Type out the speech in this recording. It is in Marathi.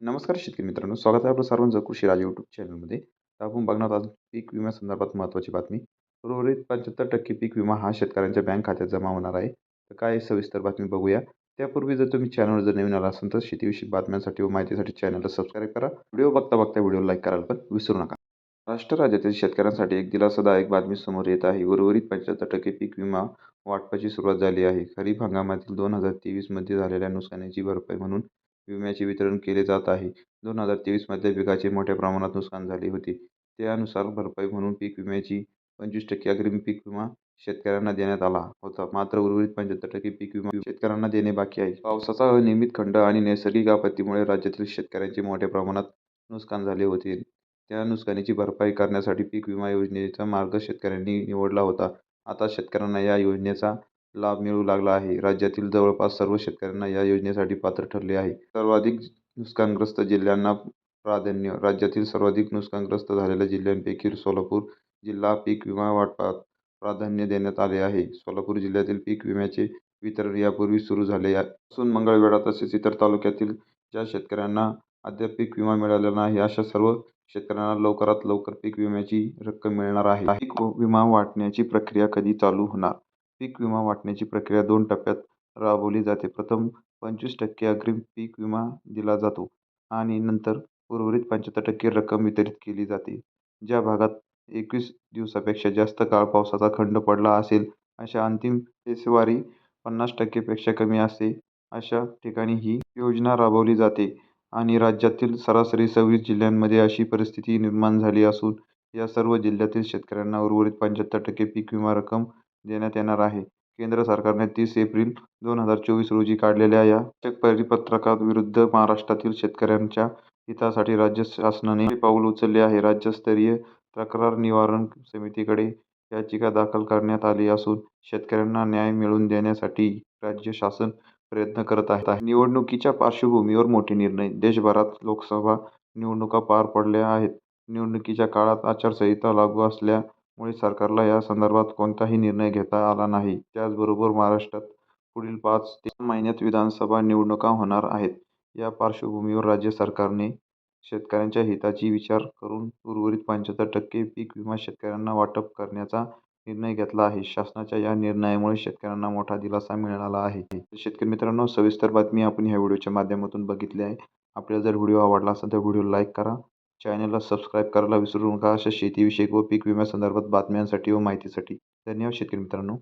नमस्कार शेतकरी मित्रांनो स्वागत आहे आपलं सर्वांचं कृषी राज यूट्यूब चॅनलमध्ये तर आपण बघणार आहोत पीक विम्यासंदर्भात महत्त्वाची बातमी. उर्वरित पंच्याहत्तर टक्के पीक विमा हा शेतकऱ्यांच्या बँक खात्यात जमा होणार आहे. तर काय सविस्तर बातमी बघूया. त्यापूर्वी जर तुम्ही चॅनलवर जर नवीन आला असाल तर शेतीविषयी बातम्यांसाठी व माहितीसाठी चॅनलला सबस्क्राईब करा. व्हिडिओ बघता बघता व्हिडिओ लाईक करायला पण विसरू नका. राष्ट्र राज्यातील शेतकऱ्यांसाठी एक दिलासादायक बातमी समोर येत आहे. उर्वरित पंच्याहत्तर टक्के पीक विमा वाटपाची सुरुवात झाली आहे. खरीप हंगामातील दोन हजार तेवीसमध्ये झालेल्या नुकसानीची भरपाई म्हणून विम्याचे वितरण केले जात आहे. दोन हजार तेवीसमध्ये पिकाचे मोठ्या प्रमाणात नुकसान झाले होते. त्यानुसार भरपाई म्हणून पीक विम्याची पंचवीस टक्के अग्रिम पीक विमा शेतकऱ्यांना देण्यात आला होता. मात्र उर्वरित पंच्याहत्तर टक्के पीक विमा शेतकऱ्यांना देणे बाकी आहे. पावसाचा अनियमित खंड आणि नैसर्गिक आपत्तीमुळे राज्यातील शेतकऱ्यांचे मोठ्या प्रमाणात नुकसान झाले होते. त्या नुकसानीची भरपाई करण्यासाठी पीक विमा योजनेचा मार्ग शेतकऱ्यांनी निवडला होता. आता शेतकऱ्यांना या योजनेचा लाभ मिळू लागला आहे. राज्यातील जवळपास सर्व शेतकऱ्यांना या योजनेसाठी पात्र ठरले आहे. सर्वाधिक नुकसानग्रस्त जिल्ह्यांना प्राधान्य राज्यातील सर्वाधिक नुकसानग्रस्त झालेल्या जिल्ह्यांपैकी सोलापूर जिल्हा पीक विमा वाटपात प्राधान्य देण्यात आले आहे. सोलापूर जिल्ह्यातील पीक विम्याचे वितरण यापूर्वी सुरू झाले असून मंगळवेढा तसेच इतर तालुक्यातील ज्या शेतकऱ्यांना अद्याप पीक विमा मिळालेला नाही अशा सर्व शेतकऱ्यांना लवकरात लवकर पीक विम्याची रक्कम मिळणार आहे. पीक विमा वाटण्याची प्रक्रिया कधी चालू होणार? पीक विमा वाटण्याची प्रक्रिया दोन टप्प्यात राबवली जाते. प्रथम पंचवीस टक्के अग्रिम पीक विमा दिला जातो आणि नंतर उर्वरित पंच्याहत्तर टक्के रक्कम वितरित केली जाते. ज्या भागात एकवीस दिवसापेक्षा जास्त काळ पावसाचा खंड पडला असेल अशा अंतिम फेसवारी पन्नास टक्केपेक्षा कमी असते अशा ठिकाणी ही योजना राबवली जाते आणि राज्यातील सरासरी सव्वीस जिल्ह्यांमध्ये अशी परिस्थिती निर्माण झाली असून या सर्व जिल्ह्यातील शेतकऱ्यांना उर्वरित पंच्याहत्तर टक्के पीक विमा रक्कम देण्यात येणार आहे. केंद्र सरकारने तीस एप्रिल दोन हजार चोवीस रोजी काढलेल्या या परिपत्रकाविरुद्ध महाराष्ट्रातील शेतकऱ्यांच्या हितासाठी राज्य शासनाने पाऊल उचलले आहे. राज्यस्तरीय तक्रार निवारण समितीकडे याचिका दाखल करण्यात आली असून शेतकऱ्यांना न्याय मिळवून देण्यासाठी राज्य शासन प्रयत्न करत आहे. निवडणुकीच्या पार्श्वभूमीवर मोठे निर्णय देशभरात लोकसभा निवडणुका पार पडल्या आहेत. निवडणुकीच्या काळात आचारसंहिता लागू असल्या मुळे सरकारला या संदर्भात कोणताही निर्णय घेता आला नाही. त्याचबरोबर महाराष्ट्रात पुढील पाच ते महिन्यात विधानसभा निवडणुका होणार आहेत. या पार्श्वभूमीवर राज्य सरकारने शेतकऱ्यांच्या हिताची विचार करून उर्वरित पंच्याहत्तर टक्के पीक विमा शेतकऱ्यांना वाटप करण्याचा निर्णय घेतला आहे. शासनाच्या या निर्णयामुळे शेतकऱ्यांना मोठा दिलासा मिळाला आहे. शेतकरी मित्रांनो सविस्तर बातमी आपण ह्या व्हिडिओच्या माध्यमातून बघितली आहे. आपल्याला जर व्हिडिओ आवडला असेल तर व्हिडिओ लाईक करा. चॅनलला सबस्क्राईब करायला विसरू नका. अशा शेतीविषयक व पीक विम्यासंदर्भात बातम्यांसाठी व माहितीसाठी. धन्यवाद शेतकरी मित्रांनो.